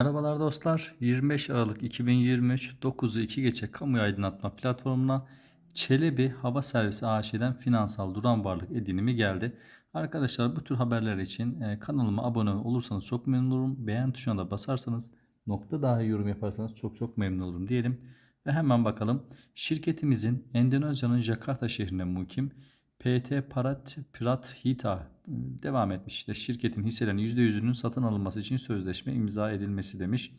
Merhabalar dostlar. 25 Aralık 2023 9'u 2 geçe kamu aydınlatma platformuna Çelebi Hava Servisi AŞ'den finansal duran varlık edinimi geldi. Arkadaşlar bu tür haberler için e, kanalıma abone olursanız çok memnun olurum. Beğen tuşuna da basarsanız nokta dahi yorum yaparsanız çok çok memnun olurum diyelim. Ve hemen bakalım. Şirketimizin Endonezya'nın Jakarta şehrine mukim PT Parat Pirat Hita devam etmiş. İşte şirketin hisselerinin %100'ünün satın alınması için sözleşme imza edilmesi demiş.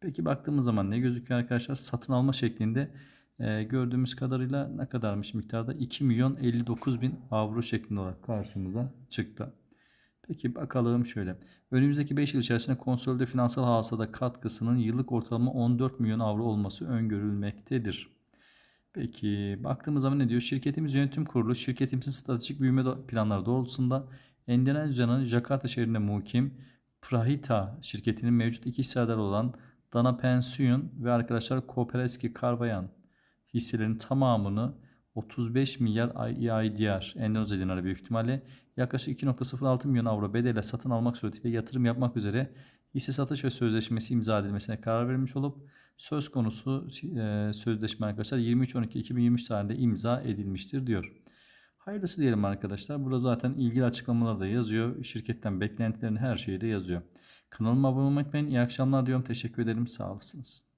Peki baktığımız zaman ne gözüküyor arkadaşlar? Satın alma şeklinde e, gördüğümüz kadarıyla ne kadarmış miktarda? 2 milyon 59 bin avro şeklinde olarak karşımıza çıktı. Peki bakalım şöyle. Önümüzdeki 5 yıl içerisinde konsolide finansal hasada katkısının yıllık ortalama 14 milyon avro olması öngörülmektedir. Peki baktığımız zaman ne diyor? Şirketimiz yönetim kurulu şirketimizin stratejik büyüme planları doğrultusunda Endonezya'nın Jakarta şehrinde mukim Prahita şirketinin mevcut iki hissedarı olan Dana Pensiyon ve arkadaşlar Koopereski Karvayan hisselerinin tamamını 35 milyar IDR Endonezya dinarı büyük ihtimalle yaklaşık 2.06 milyon avro bedelle satın almak suretiyle yatırım yapmak üzere hisse satış ve sözleşmesi imza edilmesine karar verilmiş olup söz konusu e, sözleşme arkadaşlar 23.12.2023 tarihinde imza edilmiştir diyor. Hayırlısı diyelim arkadaşlar. Burada zaten ilgili açıklamalar da yazıyor. Şirketten beklentilerin her şeyi de yazıyor. Kanalıma abone olmayı unutmayın. İyi akşamlar diyorum. Teşekkür ederim. Sağ olasınız.